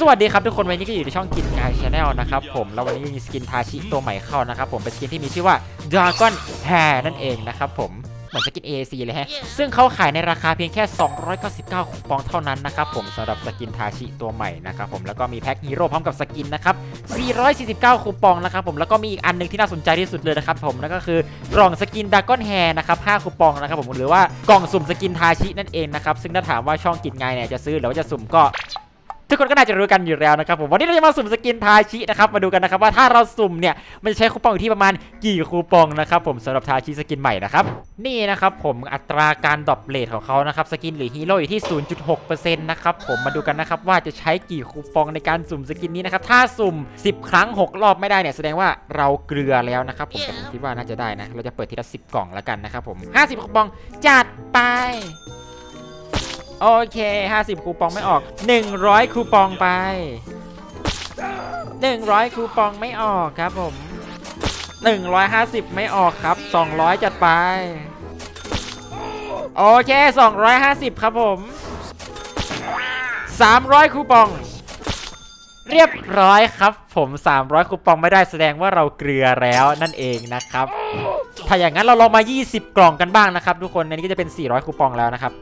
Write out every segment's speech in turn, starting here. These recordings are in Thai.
สวัสดีครับทุกคนวันนี้ก็อยู่ในช่องกินงานชาแนลนะครับผมแล้ววันนี้มีสกินทาชิตัวใหม่เข้านะครับผมเป็นสกินที่มีชื่อว่า Dragon Hair นั่นเองนะครับผมเหมือนสกิน AAC เลยฮะซึ่งเขาขายในราคาเพียงแค่ 299คูปองเท่านั้นนะครับผมสำหรับสกินทาชิตัวใหม่นะครับผมแล้วก็มีแพ็คฮีโร่พร้อมกับสกินนะครับ449คูปองนะครับผมแล้วก็มีอีกอันหนึงที่น่าสนใจที่สุดเลยนะครับผมนั่นก็คือกล่องสกิน Dragon Hair นะครับ5คูปองนะครับผมหรือว่ากล่องสุ่มสกินทาชินั่นเองนะครับซึ่งถ้าถามว่าช่องกินไงเนี่ยจะซื้อหรือว่าจะสุ่มก็ ทุกคนก็น่าจะรู้กันอยู่แล้วนะครับผมวันนี้เราจะมาสุ่มสกินทาชินะครับมาดูกันนะครับว่าถ้าเราสุ่มเนี่ยมันจะใช้คูปองอยู่ที่ประมาณกี่คูปองนะครับผมสำหรับทาชิสกินใหม่นะครับนี่นะครับผมอัตราการดรอปเลทของเขานะครับสกินหรือฮีโร่อยู่ที่ 0.6%นะครับผมมาดูกันนะครับว่าจะใช้กี่คูปองในการสุ่มสกินนี้นะครับถ้าสุ่ม 10 ครั้ง 6 รอบไม่ได้เนี่ยแสดงว่าเราเกลือแล้วนะครับผมแต่ผมคิดว่าน่าจะได้นะเราจะเปิดทีละ10 กล่องแล้วกันนะครับผม 50คูปองจัดไป โอเค 50 คูปองไม่ออก 100 คูปองไป 100 คูปองไม่ออกครับผม 150 ไม่ออกครับ 200 จัดไป โอเค 250 ครับผม 300 คูปอง เรียบร้อยครับผม 300 คูปองไม่ได้แสดงว่าเราเกลือแล้วนั่นเองนะครับ ถ้าอย่างนั้นเราลองมา 20 กล่องกันบ้างนะครับ ทุกคนในนี้ก็จะเป็น 400 คูปองแล้วนะครับ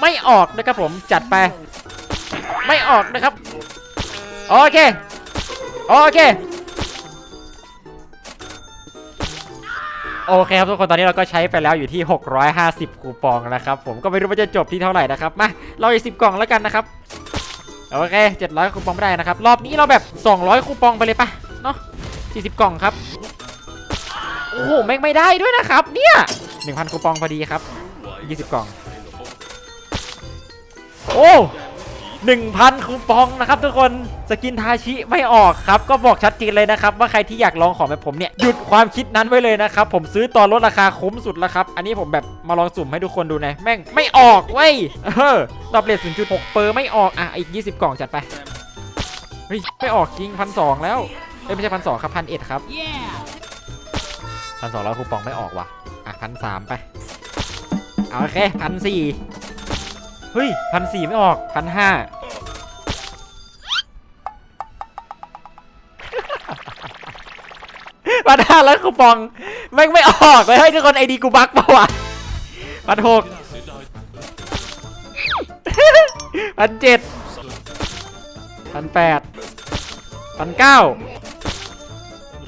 ไม่ออกนะครับผมจัดไป ไม่ออกนะครับ โอเค โอเค โอเคครับทุกคนตอนนี้เราก็ใช้ไปแล้วอยู่ที่ 650 คูปองนะครับ ผมก็ไม่รู้ว่าจะจบที่เท่าไหร่นะครับ มา เราอีก10กล่องแล้วกันนะครับ โอเค 700 คูปองไม่ได้นะครับ รอบนี้เราแบบ 200 คูปองไปเลยปะเนาะ40 กล่องครับ โอ้โหแม่งไม่ได้ด้วยนะครับ เนี่ย 1,000 คูปองพอดีครับ 20 กล่อง โอ้หนึ่งพันคูปองนะครับทุกคนสกินทาชิไม่ออกครับ ก็บอกชัดเจนเลยนะครับ ว่าใครที่อยากลองของแบบผมเนี่ย หยุดความคิดนั้นไว้เลยนะครับ ผมซื้อตอนลดราคาคุ้มสุดแล้วครับ อันนี้ผมแบบมาลองสุ่มให้ทุกคนดูนะ แม่งไม่ออกเว้ยเออดอบเลท0.6 เปอร์ไม่ออก อะ อีก 20 กล่องจัดไป เฮ้ย ไม่ออกจริงพันสองแล้ว เอ้ย ไม่ใช่พันสองครับพันเอ็ดครับพันสองร้อยคูปองไม่ออกว่ะอะพันสามไปโอเคพันสี่ เฮ้ยพันสี่ไม่ออกพันห้าพันห้าแล้วคูปองแม่งไม่ออกเลยเฮ้ยทุกคนไอดีกูบักปล่าวะพันหกพันเจ็ดพันแปดพันเก้า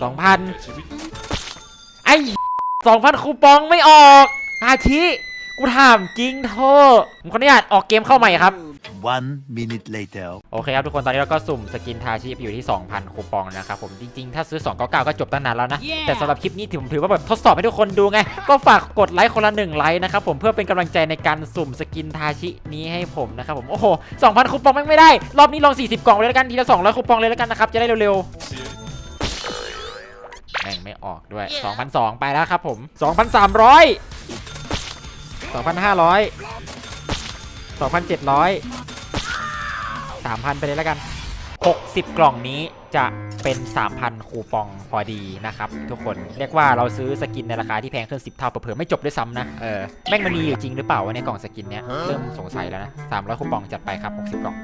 สองพันไอสองพันคูปองไม่ออกอาชิ กูถามจริงเถอะผมขออนุญาตออกเกมเข้าใหม่ครับ One minute later. โอเคครับทุกคนตอนนี้เราก็สุ่มสกินทาชิไปอยู่ที่ 2,000 คูปองนะครับผมจริงๆ ถ้าซื้อ 299 ก็จบตั้งนานแล้วนะ Yeah แต่สำหรับคลิปนี้ถือผมถือว่าแบบทดสอบให้ทุกคนดูไง ก็ฝากกดไลค์คนละหนึ่งไลค์นะครับผมเพื่อเป็นกำลังใจในการสุ่มสกินทาชินี้ให้ผมนะครับผมโอ้โห 2,000 คูปองแม่งไม่ได้ รอบนี้ลอง 40 กล่องเลยแล้วกันทีละ200คูปองเลยแล้วกันนะครับจะได้เร็วๆแม่งไม่ออกด้วย 2,200 ไปแล้วครับผม 2,300 2,500 2,700 3,000 ไปเลยแล้วกัน 60 กล่องนี้จะเป็น 3,000 คูปองพอดีนะครับ ทุกคนเรียกว่าเราซื้อสกินในราคาที่แพงขึ้น 10 เท่าเผื่อๆไม่จบด้วยซ้ำนะ เออ แม่งมันมีอยู่จริงหรือเปล่าวะในกล่องสกินเนี้ยเริ่มสงสัยแล้วนะ 300 คูปองจัดไปครับ 60 กล่อง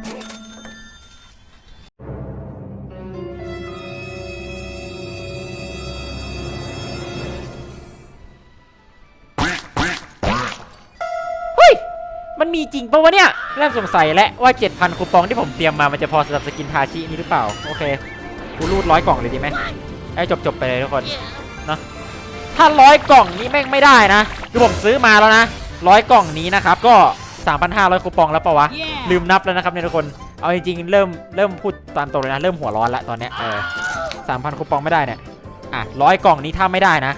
มันมีจริงปะวะเนี่ยเริ่มสงสัยแล้วว่า 7,000 คูปองที่ผมเตรียมมามันจะพอสำหรับสกินทาชินี้หรือเปล่า โอเคกูรูดร้อยกล่องเลยดีไหมให้จบจบๆไปเลยทุกคนเนอะถ้าร้อยกล่องนี้แม่งไม่ได้นะคือผมซื้อมาแล้วนะร้อยกล่องนี้นะครับก็ 3,500 คูปองแล้วปะวะ ลืมนับแล้วนะครับเนี่ยทุกคนเอาจริงๆเริ่มเริ่มพูดตามตรงเลยนะ เริ่มหัวร้อนแล้วตอนเนี้ยเออสามพันคูปองไม่ได้เนี่ยอะร้อยกล่องนี้ถ้าไม่ได้นะ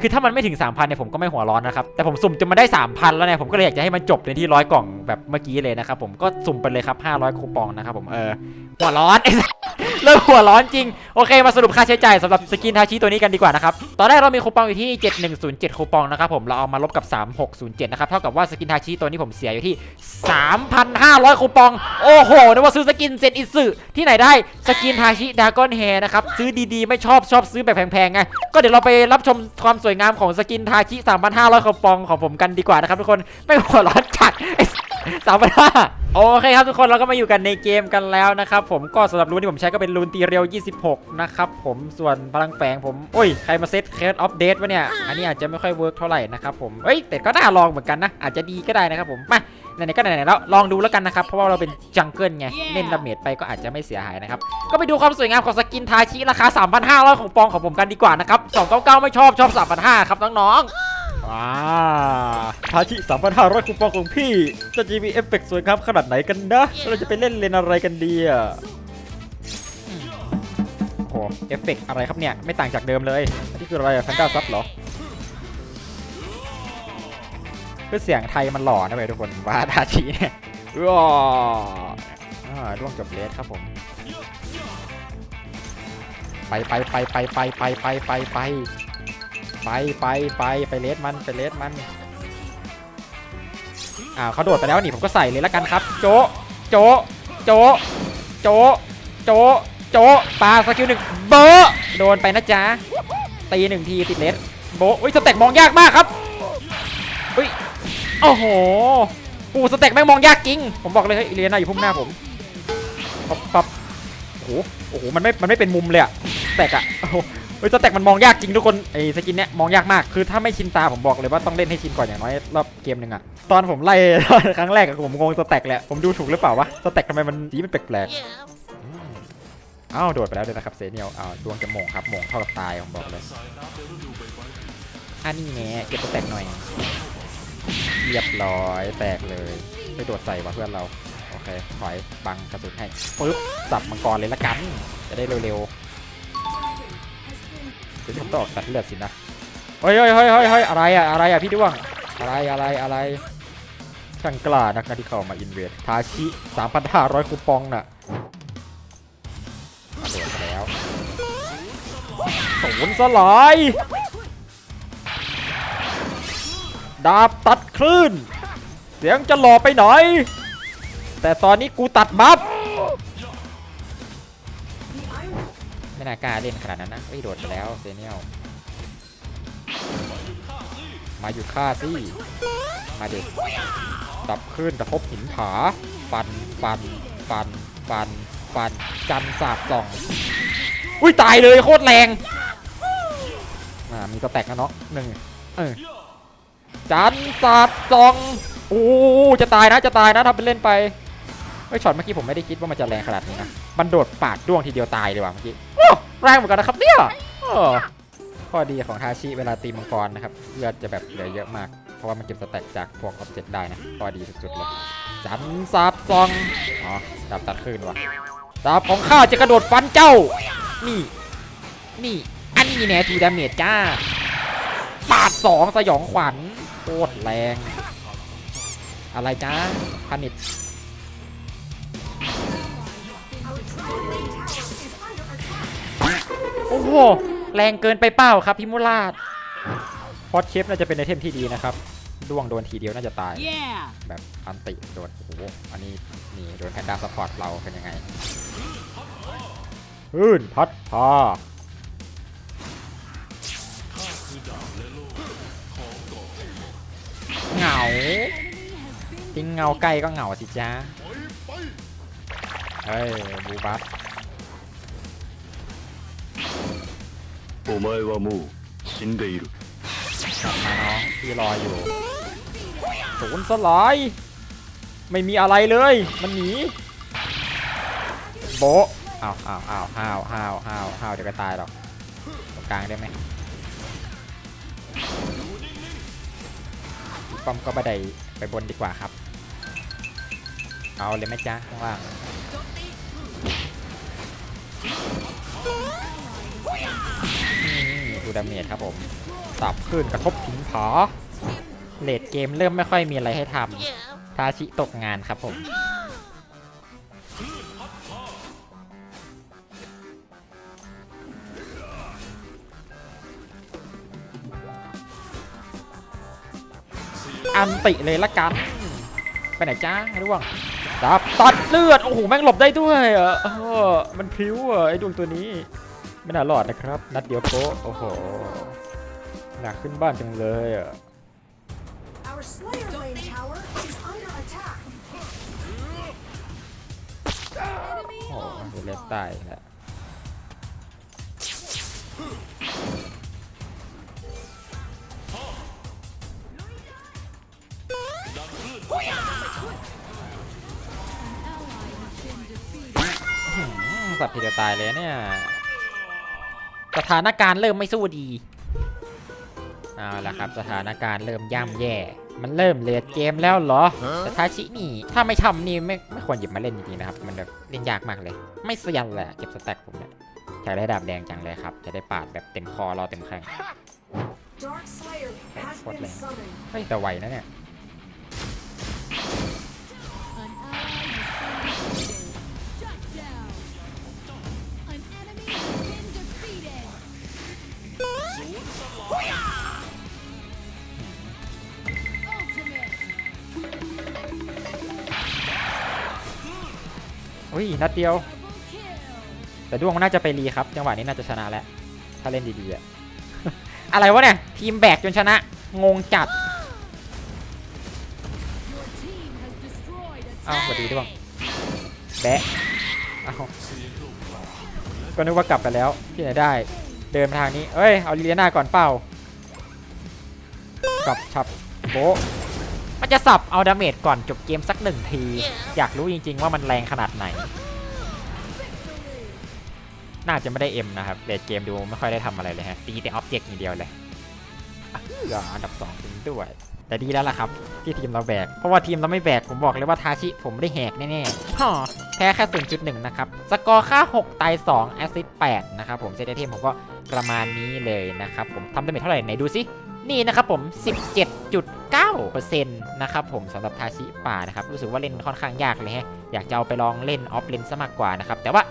คือถ้ามันไม่ถึง 3,000เนี่ยผมก็ไม่หัวร้อนนะครับ แต่ผมสุ่มจนมาได้ 3,000 แล้วเนี่ยผมก็เลยอยากจะให้มันจบในที่ร้อยกล่องแบบเมื่อกี้เลยนะครับผมก็สุ่มไปเลยครับ500คูปองนะครับผมเออหัวร้อน เริ่มหัวร้อนจริง โอเค มาสรุปค่าใช้จ่ายสำหรับสกินทาชิตัวนี้กันดีกว่านะครับ ตอนแรกเรามีคูปองอยู่ที่ 7107 คูปองนะครับผม เราเอามาลบกับ 3607 นะครับ เท่ากับว่าสกินทาชิตัวนี้ผมเสียอยู่ที่ 3,500 คูปอง โอ้โหนึกว่าซื้อสกินเซนอิสึที่ไหนได้สกินทาชิดากอนแฮนะครับ ซื้อดีๆ ไม่ชอบชอบซื้อแบบแพงๆไง ก็เดี๋ยวเราไปรับชมความสวยงามของสกินทาชิ 3,500 คูปองของผมกันดีกว่านะครับทุกคน ไม่หัวร้อนจัด สามพันห้าโอเคครับทุกคนเราก็มาอยู่กันในเกมกันแล้วนะครับผมก็สำหรับรูนที่ผมใช้ก็เป็นรูนตีเรียว 26 นะครับผมส่วนพลังแฝงผมโอ้ยใครมาเซตเคสอัปเดตวะเนี่ย อันนี้อาจจะไม่ค่อยเวิร์กเท่าไหร่นะครับผมเอ้ยแต่ก็น่าลองเหมือนกันนะ อาจจะดีก็ได้นะครับผมมาไหนๆก็ไหนๆแล้วลองดูแล้วกันนะครับ เพราะว่าเราเป็นจังเกิลไงเล่นดาเมจไปก็อาจจะไม่เสียหายนะครับ ก็ไปดูความสวยงามของสกินทาชิราคา 3,500 ของปองของผมกันดีกว่านะครับ299ไม่ชอบชอบ3,500ครับน้องๆ ว้าทาชิ3,500คูปองของพี่จะจะมีเอฟเฟกต์สวยงามขนาดไหนกันนะ เราจะไปเล่นเลนอะไรกันดีอะโอ้เอฟเฟกต์อะไรครับเนี่ย ไม่ต่างจากเดิมเลยนนี่คืออะไรแฟนตาซับเหรอคือเสียงไทยมันหล่อนะเว้ยทุกคนว่าทาชิเนี่ยว้าอ่าร่วงจบเลสครับผม ไปไปไปไปไปไปไปไปไป ไปไปไปไปเลสมันไปเลสมันอ้าวเขาโดดไปแล้วนี่ผมก็ใส่เลยละกันครับ โจะโจะโจะโจะโจะโจะปาสกิลหนึ่งโบะโดนไปนะจ๊ะตีหนึ่งทีติดเลสโบอุ้ยสเต็กมองยากมากครับอุ้ยโอ้โหปูสเต็กแม่งมองยากจริง ผมบอกเลยเฮ้ยอีเลียนาอยู่พุ่มหน้าผมปับปับโอ้โหโอ้โหมันไม่มันไม่เป็นมุมเลยอะสเต็กอะ เฮ้ยสแต็กมันมองยากจริงทุกคนไอ้สกินเนี้ยมองยากมากคือถ้าไม่ชินตาผมบอกเลยว่าต้องเล่นให้ชินก่อนอย่างน้อยรอบเกมหนึ่งอะตอนผมไล่ ครั้งแรกอะผมงงสแต็กแหละผมดูถูกหรือเปล่าวะสแต็กทำไมมันสีมันแปลกๆอืมอ้าวโดดไปแล้วเลยนะครับเซเนียลอ้าวดวงจะโมงครับโมงเท่ากับตายผมบอกเลยอันนี้แน่เก็บสแต็กหน่อย เรียบร้อยแตกเลยไปโดดใส่ว่ะเพื่อนเราโอเคถอยบังกระสุนให้ปึ๊บสับมังกรเลยละกัน จะได้เร็วๆ เดี๋ยวผมต้องออกตัดเลือดสินะเฮ้ยเฮ้ยเฮ้ยเฮ้ยเฮ้ยอะไรอะอะไรอะพี่ด้วงอะไรอะไรอะไรช่างกล้านักนะที่เข้ามาอินเวดทาชิ3,500 คูปองน่ะมาโดดไปแล้วศูนย์สลาย ดาบตัดคลื่น เสียงจะหล่อไปหน่อย แต่ตอนนี้กูตัดบัฟ กล้าเล่นขนาดนั้นนะเฮ้ยโดดไปแล้วเซเนียลมาหยุดฆ่าสิ มาเด็กดับขึ้นกระทบหินผา ฟัน ฟัน ฟัน ฟัน ฟัน จันสาบส่อง อุ้ยตายเลยโคตรแรง อ่า มีตัวแตกนะเนาะหนึ่งเออจันสาบส่องโอ้จะตายนะ จะตายนะทำเป็นเล่นไปเฮ้ช็อตเมื่อกี้ผมไม่ได้คิดว่ามันจะแรงขนาดนี้นะ มันโดดปาดด้วงทีเดียวตายเลยว่ะเมื่อกี้ แรงเหมือนกันนะครับเนี่ยเออข้อดีของทาชิเวลาตีมังกรนะครับเลือดจะแบบเหลือเยอะมาก เพราะว่ามันเก็บสแต็กจากพวกออบเจกต์ได้นะข้อดีสุดๆเลยจันสาบซองอ๋อดาบตัดคลื่นว่ะดาบของข้าจะกระโดดฟันเจ้า นี่ นี่ อันนี้แน่ทีดาเมจจ้าปาดสองสยองขวัญโคตรแรง อะไรจ้าพานิช โอ้โห แรงเกินไปเปล่าครับพี่มุลาดพอดเชฟน่าจะเป็นไอเทมที่ดีนะครับดวงโดนทีเดียวน่าจะตาย Yeah! แบบอันติโดนโอ้โหอันนี้นี่โดนแพนด้าสปอร์ตเราเป็นยังไงพื้นพัดพาเหงาทิ้งเงาใกล้ก็เหงาสิจ้าเฮ้ยบูบัส お前はもう死んでいる กลับมาน้องพี่รออยู่ศูนย์สลาย ไม่มีอะไรเลย มันหนี โบะอ้าวอ้าวอ้าวห้าวห้าวห้าวห้าวเดี๋ยวก็ตายหรอกตรงกลางได้ไหมป้อมก็บันไดไปบนดีกว่าครับ เอาเลยไหมจ๊ะข้างล่างนี่ ดูดาเมจครับผมตับขึ้นกระทบถึงผอเลดเกมเริ่มไม่ค่อยมีอะไรให้ทำทาชิตกงานครับผมอันติเลยละกัน ไปไหนจ้าร่วงดับตัดเลือด โอ้โห แม่งหลบได้ด้วยอะมันพลิ้วไอ้ดวงตัวนี้ ไม่น่ารอดนะครับ นัดเดียวโป๊ะโอ้โห หนักขึ้นบ้านจังเลยอะ Our Slayer Lane tower is under attack. โอ้โหเดี๋ยวเล็บตายแล้วอืมสัตว์ทีเดียวตายเลยเนี่ย สถานการณ์เริ่มไม่สู้ดีเอาละครับ สถานการณ์เริ่มย่ำแย่ มันเริ่มเลดเกมแล้วเหรอแต่ทาชินี่ถ้าไม่ทำนี่ไม่ไม่ควรหยิบมาเล่นจริงๆนะครับ มันแบบเล่นยากมากเลย ไม่เซียนเลยอะเก็บสแต็กผมเนี่ยอยากได้ดาบแดงจังเลยครับ จะได้ปาดแบบเต็มคอรอเต็มแข้ง Dark Slayer has What been lane? summoned. เฮ้ยแต่ไหวนะเนี่ย นัดเดียว แต่ดวงน่าจะไปรีครับ จังหวะนี้น่าจะชนะแล้ว ถ้าเล่นดีๆอะอะไรวะเนี่ย ทีมแบกจนชนะ งงจัดเอาสวัสดีดวงแบะเอาก็นึกว่ากลับไปแล้วที่ไหนได้ เดินมาทางนี้ เอ้ย เอาลีเลียนาก่อนเป้าสับฉับโบมันจะสับเอาดาเมจก่อนจบเกมสักหนึ่งที อยากรู้จริงๆว่ามันแรงขนาดไหน น่าจะไม่ได้เอ็มนะครับเลดเกมดูไม่ค่อยได้ทำอะไรเลยฮะตีแต่ออบเจกต์อย่างเดียวเลยอันดับสองจริงด้วย แต่ดีแล้วล่ะครับ ที่ทีมเราแบก เพราะว่าทีมเราไม่แบก ผมบอกเลยว่าทาชิผมไม่ได้แหกแน่ๆฮ่อแพ้แค่0.1นจุดหนึ่งนะครับ สกอร์ค่า 6 ตาย2แอสซิสต์8นะครับผมเซตไอเทมผมก็ประมาณนี้เลยนะครับ ผมทำได้เท่าไหร่ไหนดูสินี่นะครับผม 17.9%นะครับผมสำหรับทาชิป่านะครับ รู้สึกว่าเล่นค่อนข้างยากเลยฮะ อยากจะเอาไปลองเล่นออฟเลนซะมากกว่านะครับ แต่ว่า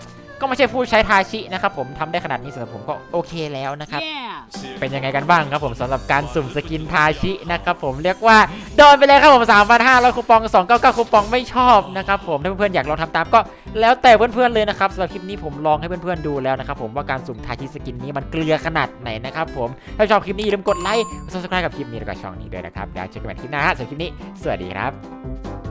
ก็ไม่ใช่ผู้ใช้ทาชินะครับผมทำได้ขนาดนี้สำหรับผมก็โอเคแล้วนะครับ Yeah. เป็นยังไงกันบ้างครับผมสำหรับการสุ่มสกินทาชินะครับผมเรียกว่าโดนไปเลยครับผม 3,500 คูปอง 299 คูปองไม่ชอบนะครับผมถ้าเพื่อนๆอยากลองทำตามก็แล้วแต่เพื่อนๆเลยนะครับสำหรับคลิปนี้ผมลองให้เพื่อนๆดูแล้วนะครับผมว่าการสุ่มทาชิสกินนี้มันเกลือขนาดไหนนะครับผมถ้าชอบคลิปนี้อย่าลืมกดไลค์กด subscribe กับคลิปนี้แล้วก็ช่องนี้ด้วยนะครับแล้วเจอกันใหม่คลิปหน้าฮะสำหรับคลิปนี้ สวัสดีครับ